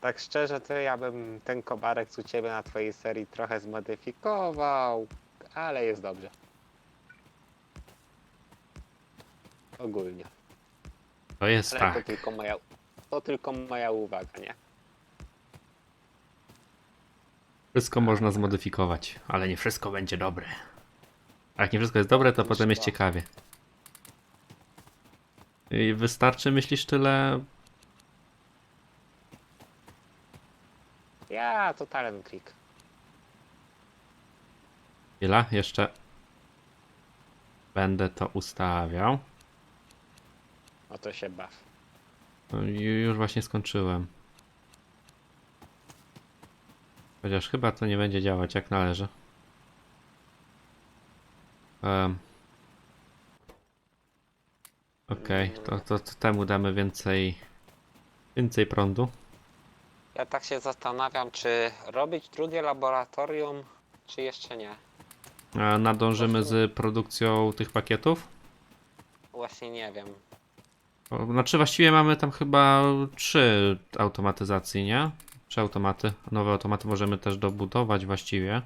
Tak szczerze, to ja bym ten kobarek u ciebie na twojej serii trochę zmodyfikował, ale jest dobrze. Ogólnie. To jest Ale to tak. tylko moja, to tylko moja uwaga, nie? Wszystko można zmodyfikować, ale nie wszystko będzie dobre. A jak nie wszystko jest dobre, to potem jest ciekawie. I wystarczy, myślisz, tyle? Ja to talent click. Ile? Jeszcze będę to ustawiał. O to się baw. No, ju- Już właśnie skończyłem. Chociaż chyba to nie będzie działać jak należy. Um. Okej, to, to, to temu damy więcej więcej prądu. Ja tak się zastanawiam, czy robić drugie laboratorium, czy jeszcze nie. A nadążymy z produkcją tych pakietów? Właśnie nie wiem. O, Znaczy właściwie mamy tam chyba trzy automatyzacji, nie? Trzy automaty. Nowe automaty możemy też dobudować właściwie.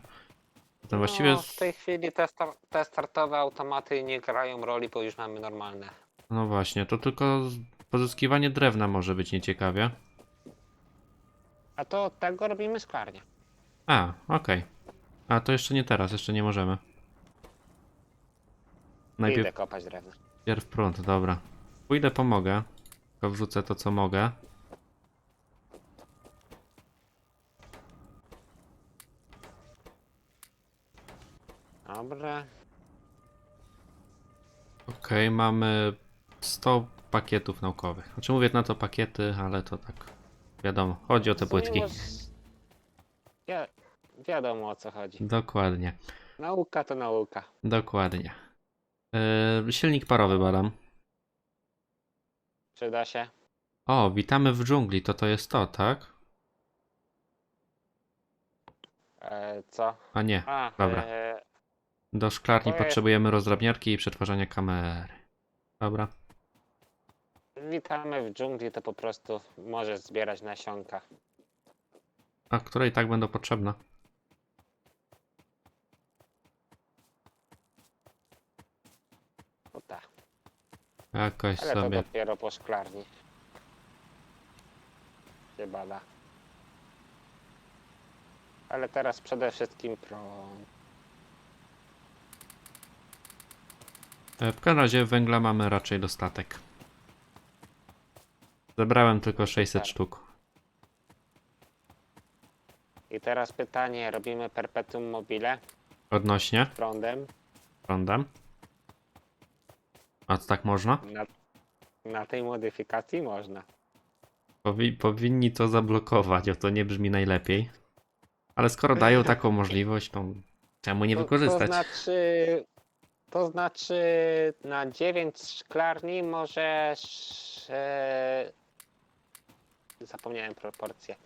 Zatem właściwie No, w tej chwili te, star te startowe automaty nie grają roli, bo już mamy normalne. No właśnie, to tylko z- pozyskiwanie drewna może być nieciekawie. A to od tego robimy szklarnię. A, okej. A to jeszcze nie teraz, jeszcze nie możemy. Najpierw Idę kopać drewno. pierw prąd, dobra. Pójdę, pomogę. Tylko wrzucę to, co mogę. Dobra. Okej, mamy 100 pakietów naukowych. Znaczy mówię na to pakiety, ale to tak wiadomo. Chodzi o te płytki. moż- Ja, wiadomo o co chodzi. Dokładnie, Nauka to nauka. dokładnie. Yy, silnik parowy badam. Przyda się. O, witamy w dżungli, to to jest to, tak? E, co? A nie, A, Dobra. E, do szklarni potrzebujemy rozdrabniarki i przetwarzania kamery. Dobra. Witamy w dżungli, to po prostu możesz zbierać nasionka. A które i tak będą potrzebne. No tak. Jakoś Ale to sobie. dopiero po szklarni. Się bada. Ale teraz przede wszystkim prąd. E, W każdym razie węgla mamy raczej dostatek. Zebrałem tylko 600 Tak. sztuk. I teraz pytanie, robimy perpetuum mobile Odnośnie prądem? prądem. A to tak można? Na, na tej modyfikacji można. Powi powinni to zablokować, o to nie brzmi najlepiej. Ale skoro dają taką możliwość, to czemu nie To- wykorzystać? To znaczy, to znaczy na 9 szklarni możesz. E, zapomniałem proporcje.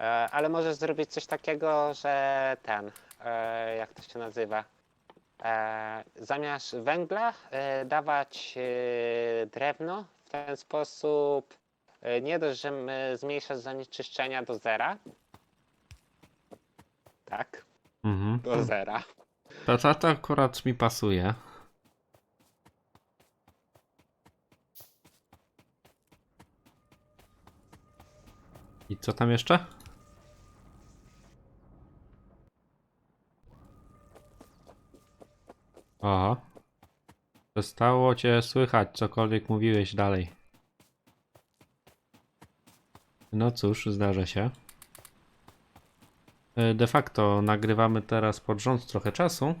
E, ale możesz zrobić coś takiego, że ten. E, jak to się nazywa? E, zamiast węgla dawać drewno. W ten sposób nie dość, że zmniejszasz zanieczyszczenia do zera. Tak, Mhm. do zera. To, to, to akurat mi pasuje. I co tam jeszcze? Oho. Przestało cię słychać, cokolwiek mówiłeś dalej. No cóż, zdarza się. E, De facto nagrywamy teraz pod rząd trochę czasu.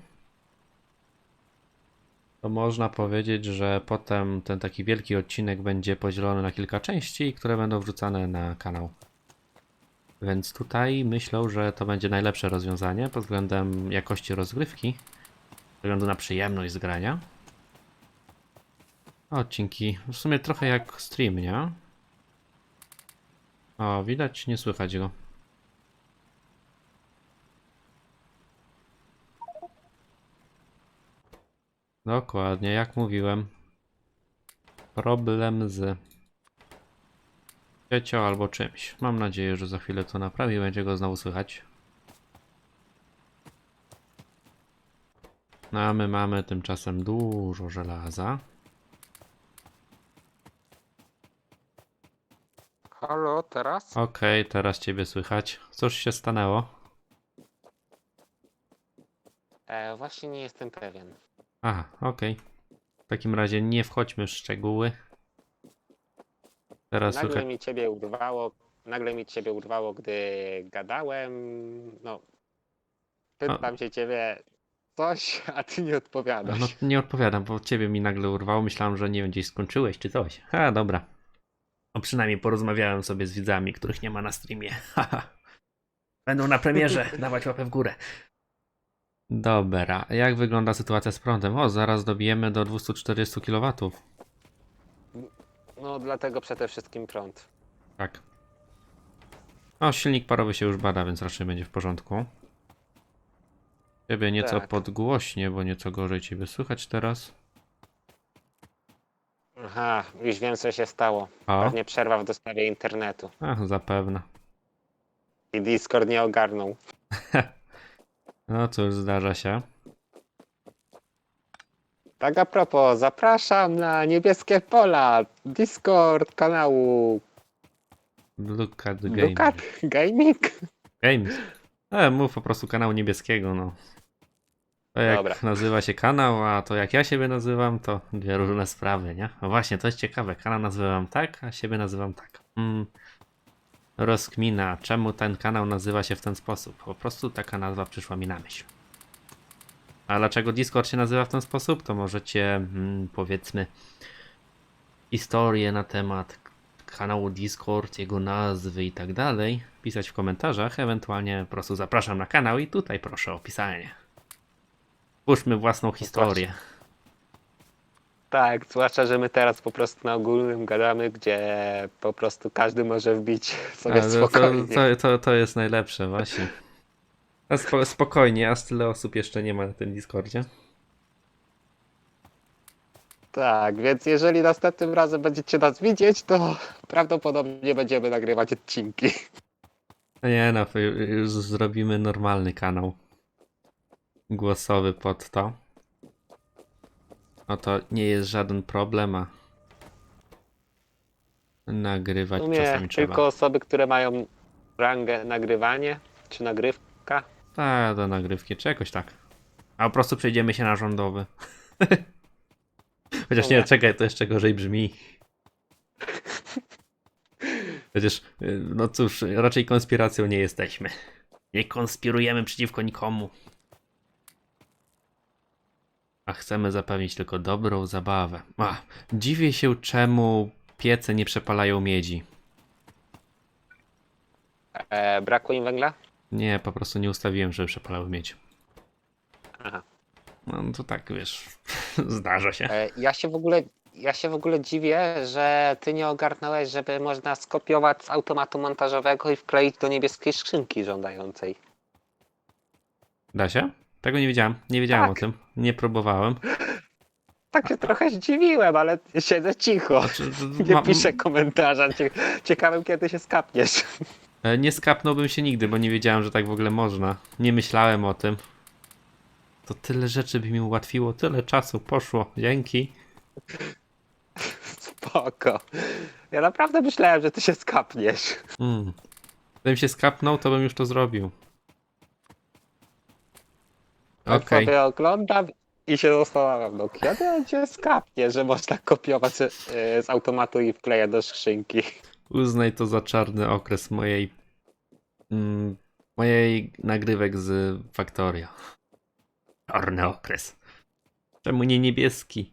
To można powiedzieć, że potem ten taki wielki odcinek będzie podzielony na kilka części, które będą wrzucane na kanał. Więc tutaj myślę, że to będzie najlepsze rozwiązanie pod względem jakości rozgrywki, względu na przyjemność z grania. Odcinki w sumie trochę jak stream, nie? O, widać, nie słychać go. Dokładnie, jak mówiłem. Problem z. siecią albo czymś. Mam nadzieję, że za chwilę to naprawi i będzie go znowu słychać. No a my mamy tymczasem dużo żelaza. Halo, teraz? Okej, teraz ciebie słychać. Cóż się stanęło? E, właśnie nie jestem pewien. Aha, okej. W takim razie nie wchodźmy w szczegóły. Teraz Nagle słychać. mi ciebie urwało, nagle mi ciebie urwało, gdy gadałem. No, pytam się ciebie coś, a ty nie odpowiadasz. No nie odpowiadam, bo ciebie mi nagle urwało. Myślałem, że nie wiem, gdzieś skończyłeś czy coś. A, dobra. No przynajmniej porozmawiałem sobie z widzami, których nie ma na streamie. Będą na premierze, dawać łapę w górę. Dobra, jak wygląda sytuacja z prądem? O, zaraz dobijemy do 240 kW. No, dlatego przede wszystkim prąd. Tak. O, silnik parowy się już bada, więc raczej będzie w porządku. Ciebie nieco Tak. podgłośnie, bo nieco gorzej ciebie słychać teraz. Aha, już wiem, co się stało. O, Pewnie przerwa w dostawie internetu. ach, zapewne. I Discord nie ogarnął. No cóż, zdarza się. Tak a propos, zapraszam na niebieskie pola. Discord kanału Look at the game. Lukat Gaming. Games. E, mów po prostu kanału niebieskiego, no. To jak Dobra. nazywa się kanał, a to jak ja siebie nazywam, to dwie różne sprawy, nie? No właśnie, to jest ciekawe. Kanał nazywam tak, a siebie nazywam tak. Mm. Rozkmina, czemu ten kanał nazywa się w ten sposób. Po prostu taka nazwa przyszła mi na myśl. A dlaczego Discord się nazywa w ten sposób, to możecie, mm, powiedzmy, historię na temat kanału Discord, jego nazwy i tak dalej, pisać w komentarzach, ewentualnie po prostu zapraszam na kanał i tutaj proszę o pisanie. Puszczmy własną historię. Tak, zwłaszcza, że my teraz po prostu na ogólnym gadamy, gdzie po prostu każdy może wbić sobie A, to, spokojnie. to, to, to jest najlepsze właśnie. A spo, spokojnie, a tyle osób jeszcze nie ma na tym Discordzie. Tak, więc jeżeli następnym razem będziecie nas widzieć, to prawdopodobnie będziemy nagrywać odcinki. No Nie no, już zrobimy normalny kanał głosowy pod to. No to nie jest żaden problem, a nagrywać sumie czasami trzeba. tylko osoby, które mają rangę nagrywanie czy nagrywka. Tak, do nagrywki, czy jakoś tak. A po prostu przejdziemy się na rządowy. Chociaż nie, czekaj, to jeszcze gorzej brzmi. Przecież, y, no cóż, raczej konspiracją nie jesteśmy. Nie konspirujemy przeciwko nikomu. A chcemy zapewnić tylko dobrą zabawę. A, dziwię się, czemu piece nie przepalają miedzi. E, brakło im węgla? Nie, po prostu nie ustawiłem, żeby przepalały miedź. Aha. No to tak, wiesz, zdarza się. E, ja się w ogóle. Ja się w ogóle dziwię, że ty nie ogarnąłeś, żeby można skopiować z automatu montażowego i wkleić do niebieskiej skrzynki żądającej. Da się? Tego nie wiedziałem. Nie wiedziałem Tak. o tym. Nie próbowałem. Tak się trochę zdziwiłem, ale siedzę cicho. Znaczy, Nie piszę komentarza. Cie- Ciekawym, kiedy się skapniesz. E, Nie skapnąłbym się nigdy, bo nie wiedziałem, że tak w ogóle można. Nie myślałem o tym. To tyle rzeczy by mi ułatwiło, tyle czasu poszło. Dzięki. Spoko. Ja naprawdę myślałem, że ty się skapniesz. Mm. Gdybym się skapnął, to bym już to zrobił. Tak Okej. sobie oglądam i się zastanawiam, no kiedy on się skapnie, że można kopiować e, z automatu i wklejać do skrzynki. Uznaj to za czarny okres mojej. Mm, mojej nagrywek z Factoria. Czarny okres. Czemu nie niebieski?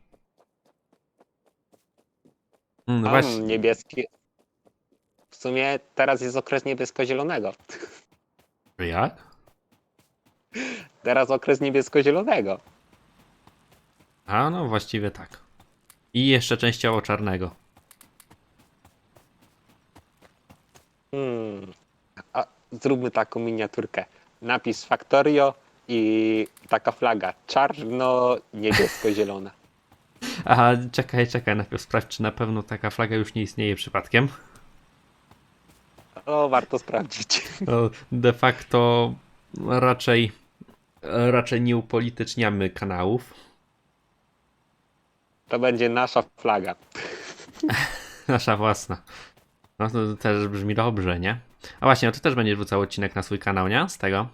Mm, Tam właśnie. niebieski. W sumie teraz jest okres niebiesko-zielonego. Jak? Teraz okres niebiesko-zielonego. A no właściwie tak. I jeszcze częściowo czarnego. Hmm. A zróbmy taką miniaturkę. Napis Factorio i taka flaga. Czarno-niebiesko-zielona. Aha, czekaj, czekaj, najpierw sprawdź, czy na pewno taka flaga już nie istnieje przypadkiem. O, warto sprawdzić. De facto raczej, raczej nie upolityczniamy kanałów. To będzie nasza flaga. Nasza własna. No to też brzmi dobrze, nie? A właśnie, no ty też będziesz wrzucał odcinek na swój kanał, nie? Z tego?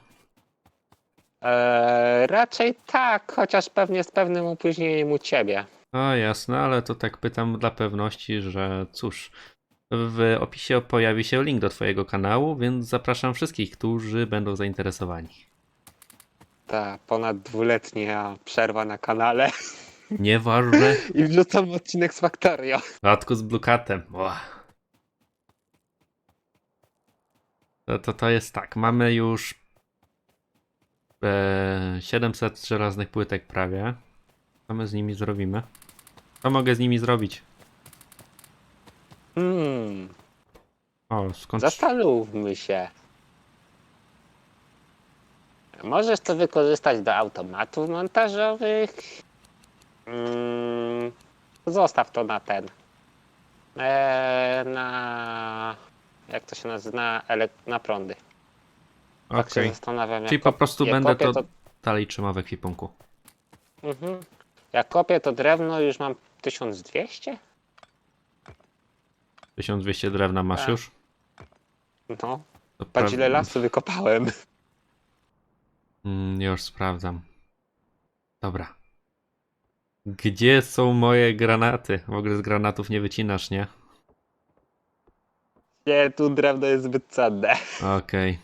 Eee, raczej tak, chociaż pewnie z pewnym opóźnieniem u ciebie. O jasne, ale to tak pytam dla pewności, że cóż, w opisie pojawi się link do twojego kanału, więc zapraszam wszystkich, którzy będą zainteresowani. Ta ponad dwuletnia przerwa na kanale Nieważne. i wrzucam odcinek z Factorio. W dodatku z Bluekatem. Ła. To, to, to jest tak, mamy już e, 700 żelaznych płytek prawie. Co my z nimi zrobimy? Co mogę z nimi zrobić? Hmm, O, skąd... zastanówmy się. Możesz to wykorzystać do automatów montażowych. Mm, zostaw to na ten. Eee, na. Jak to się nazywa? Na, prądy. Tak się Okej, zastanawiam. jak czyli po kop- prostu będę kopię, to dalej trzymał w ekwipunku. Mhm. Jak kopię to drewno, już mam 1200? 1200 drewna masz Tak. już? No, To patrz ile lasu wykopałem. Mm, już sprawdzam. Dobra. Gdzie są moje granaty? W ogóle z granatów nie wycinasz, nie? Nie, tu drewno jest zbyt cenne. Okej.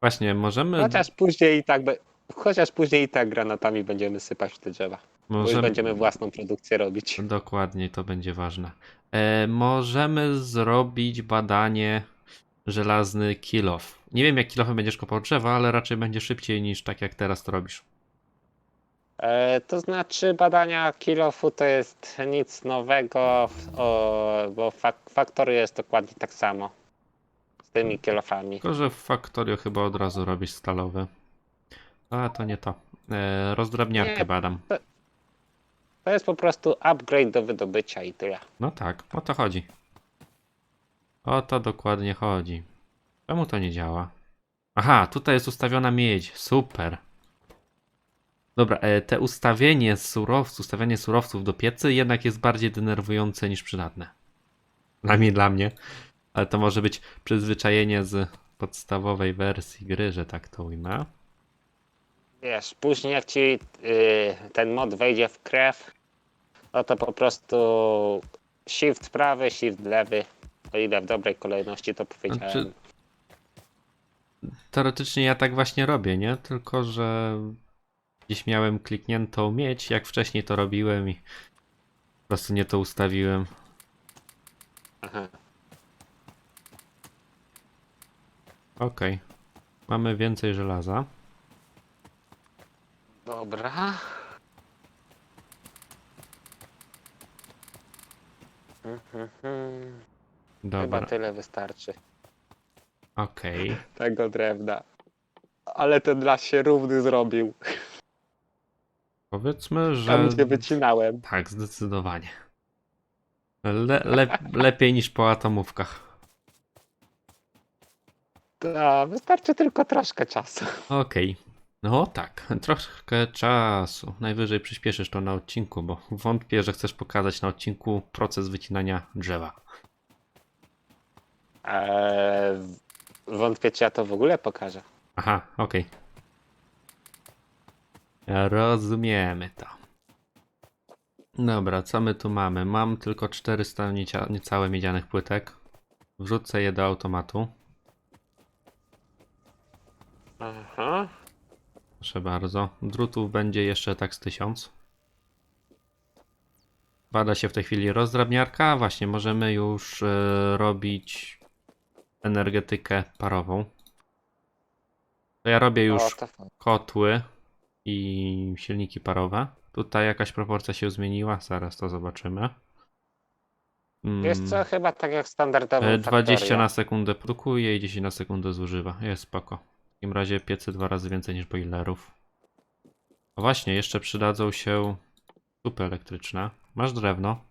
Właśnie, możemy. Chociaż później i tak, be... chociaż później i tak granatami będziemy sypać w te drzewa. Bo już możemy... będziemy własną produkcję robić. Dokładnie, to będzie ważne. E, możemy zrobić badanie żelazny kill off. Nie wiem, jak kill offem będziesz kopał drzewa, ale raczej będzie szybciej niż tak jak teraz to robisz. E, to znaczy badania kilofu to jest nic nowego, bo fak- Factory jest dokładnie tak samo z tymi kilofami. Tylko, że w Factorio chyba od razu robisz stalowy. A to nie to. E, rozdrabniarkę Nie. badam. To jest po prostu upgrade do wydobycia i tyle. No tak, o to chodzi. O to dokładnie chodzi. Czemu to nie działa? Aha, tutaj jest ustawiona miedź. Super. Dobra, e, te ustawienie surowców, ustawianie surowców do piecy jednak jest bardziej denerwujące niż przydatne. Przynajmniej dla mnie. Ale to może być przyzwyczajenie z podstawowej wersji gry, że tak to ujmę. Wiesz, później jak ci y, ten mod wejdzie w krew, no to po prostu shift prawy, shift lewy, o ile w dobrej kolejności to powiedziałem. Znaczy- Teoretycznie ja tak właśnie robię, nie? Tylko, że gdzieś miałem klikniętą mieć, jak wcześniej to robiłem i po prostu nie to ustawiłem. Aha. Okej. Mamy więcej żelaza. Dobra. Mhm, mhm. Chyba Dobra, tyle wystarczy okej. tego drewna. Ale ten las się równy zrobił. Powiedzmy, że Tam gdzie wycinałem. tak, zdecydowanie. Le, le, lepiej niż po atomówkach. Ta, wystarczy tylko troszkę czasu. Okej. No tak, troszkę czasu. Najwyżej przyspieszysz to na odcinku, bo wątpię, że chcesz pokazać na odcinku proces wycinania drzewa. Eee, wątpię, czy ja to w ogóle pokażę. Aha, okej. Rozumiemy to. Dobra, co my tu mamy? Mam tylko 400 niecia- niecałe miedzianych płytek. Wrzucę je do automatu. Aha. Proszę bardzo. Drutów będzie jeszcze tak z 1000. Bada się w tej chwili rozdrabniarka. Właśnie, możemy już e, robić energetykę parową. To ja robię już O, to fajnie. kotły i silniki parowe. Tutaj jakaś proporcja się zmieniła, zaraz to zobaczymy. Mm, Wiesz co, chyba tak jak standardowo. e, 20 na sekundę produkuje i 10 na sekundę zużywa. Jest spoko. W takim razie piecy dwa razy więcej niż boilerów. No właśnie, jeszcze przydadzą się słupy elektryczne. Masz drewno?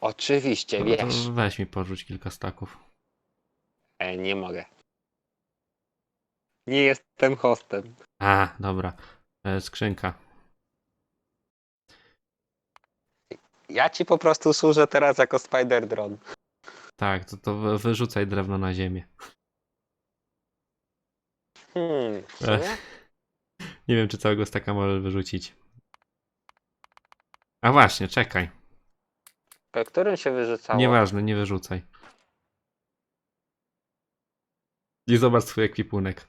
Oczywiście, No wiesz. Weź mi porzuć kilka staków. Nie, nie mogę. Nie jestem hostem. A, dobra. E, skrzynka. Ja ci po prostu służę teraz jako Spider Drone. Tak, to, to wy- wyrzucaj drewno na ziemię. Hmm, w E. sumie? Nie wiem, czy całego staka możesz wyrzucić. A właśnie, czekaj. Po którym się wyrzucało? Nieważne, nie wyrzucaj. I zobacz swój ekwipunek.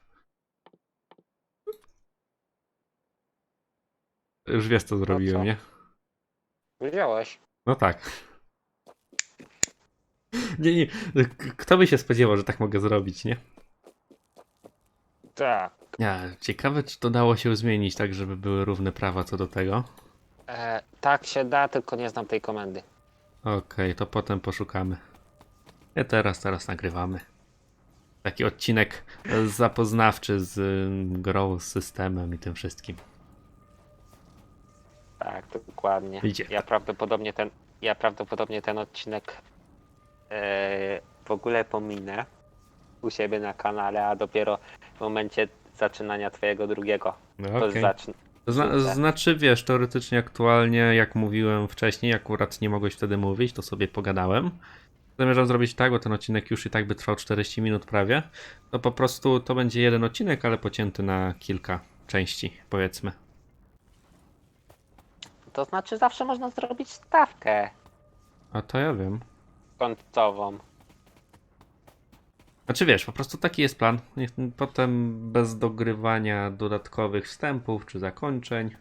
Już wiesz, co zrobiłem, co? nie? Wziąłeś. No tak. Nie, nie. Kto by się spodziewał, że tak mogę zrobić, nie? Tak. Ja, ciekawe, czy to dało się zmienić tak, żeby były równe prawa co do tego. E, tak się da, tylko nie znam tej komendy. Okej, to potem poszukamy. Nie teraz, teraz nagrywamy. Taki odcinek zapoznawczy z y, grą, z systemem i tym wszystkim. Tak, dokładnie. Idzie. Ja prawdopodobnie ten, ja prawdopodobnie ten odcinek e, w ogóle pominę u siebie na kanale, a dopiero w momencie zaczynania twojego drugiego No, to okej. zacznę. Zna, znaczy, wiesz, teoretycznie aktualnie, jak mówiłem wcześniej, akurat nie mogłeś wtedy mówić, to sobie pogadałem. Zamierzam zrobić tak, bo ten odcinek już i tak by trwał 40 minut prawie. To po prostu to będzie jeden odcinek, ale pocięty na kilka części, powiedzmy. To znaczy zawsze można zrobić stawkę A to ja wiem. końcową. Znaczy wiesz, po prostu taki jest plan. Niech potem bez dogrywania dodatkowych wstępów czy zakończeń.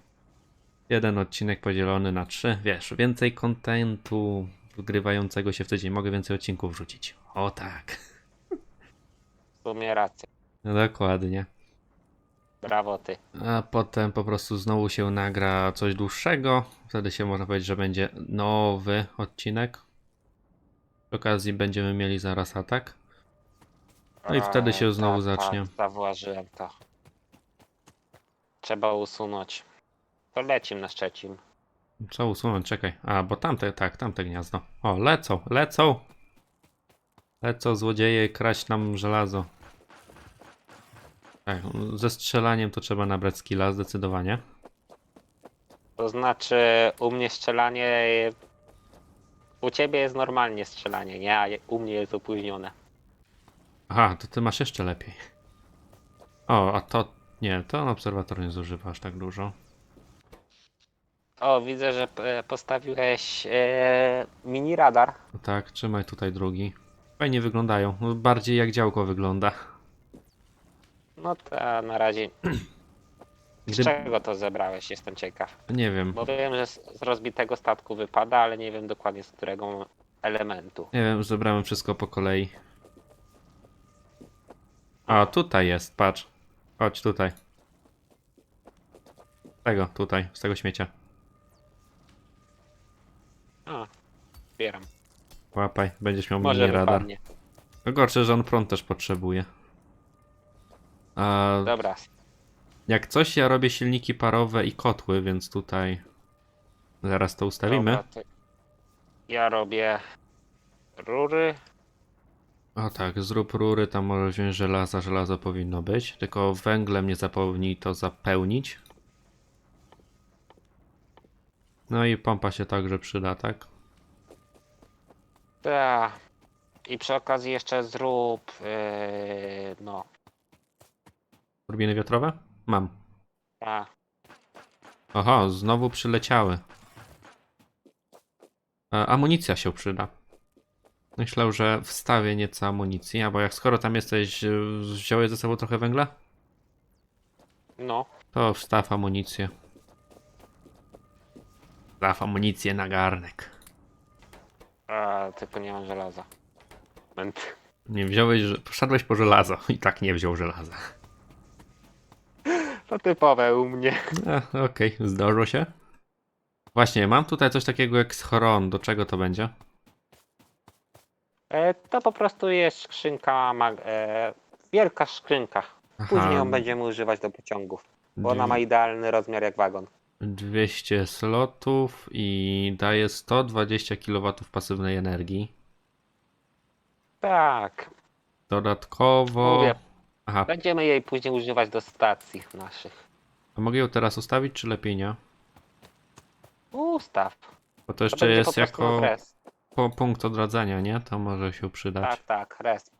Jeden odcinek podzielony na trzy. Wiesz, więcej kontentu wgrywającego się w tydzień. Mogę więcej odcinków wrzucić. O tak. W sumie rację. No dokładnie. Brawo ty. A potem po prostu znowu się nagra coś dłuższego. Wtedy się można powiedzieć, że będzie nowy odcinek. Przy okazji będziemy mieli zaraz atak. No i wtedy się E, znowu tak, zacznie. Tak, zauważyłem to. Trzeba usunąć. To lecim na Szczecin. Co usunąć? Czekaj. A, bo tamte, tak, tamte gniazdo. O, lecą, lecą! Lecą złodzieje kraść nam żelazo. Tak, ze strzelaniem to trzeba nabrać skilla, zdecydowanie. To znaczy, u mnie strzelanie. U ciebie jest normalnie strzelanie, nie? A u mnie jest opóźnione. Aha, to ty masz jeszcze lepiej. O, a to... Nie, to obserwator nie zużywa aż tak dużo. O, widzę, że e, postawiłeś e, mini radar. Tak, trzymaj tutaj drugi. Fajnie wyglądają. No, Bardziej jak działko wygląda. No to na razie. Z Gdyby... czego to zebrałeś? Jestem ciekaw. Nie wiem. Bo wiem, że z z rozbitego statku wypada, ale nie wiem dokładnie z którego elementu. Nie wiem, zebrałem wszystko po kolei. A, tutaj jest, patrz. Chodź tutaj. Tego, tutaj, z tego śmiecia. A, zbieram. Łapaj, będziesz miał Może mini radar. wypadnie. No gorsze, że on prąd też potrzebuje. A Dobra. jak coś, ja robię silniki parowe i kotły, więc tutaj zaraz to ustawimy. Dobra, to ja robię rury. O tak, zrób rury, tam możesz wziąć żelaza, żelazo powinno być. Tylko węglem nie zapomnij to zapełnić. No i pompa się także przyda, tak? Ta. I przy okazji jeszcze zrób. Yy, no. Turbiny wiatrowe? Mam. Oho, znowu przyleciały. E, amunicja się przyda. Myślę, że wstawię nieco amunicji, albo jak skoro tam jesteś, wziąłeś ze sobą trochę węgla? No. To wstaw amunicję. Wstaw amunicję na garnek. A, tylko nie mam żelaza. Moment. Nie wziąłeś, że poszedłeś po żelazo i tak nie wziął żelaza. To typowe u mnie. E, Okej, zdarzyło się. Właśnie, mam tutaj coś takiego jak schron. Do czego to będzie? E, to po prostu jest skrzynka. Mag- e, wielka skrzynka. Później ją będziemy używać do pociągów. Bo ona ma idealny rozmiar jak wagon. 200 slotów i daje 120 kW pasywnej energii. Tak. Dodatkowo. Mówię. Aha, Będziemy jej później używać do stacji naszych. a mogę ją teraz ustawić, czy lepiej nie? Ustaw. Bo to To jeszcze będzie jest prostu jako res. po punkt odradzania, nie? To może się przydać. Tak, tak, res.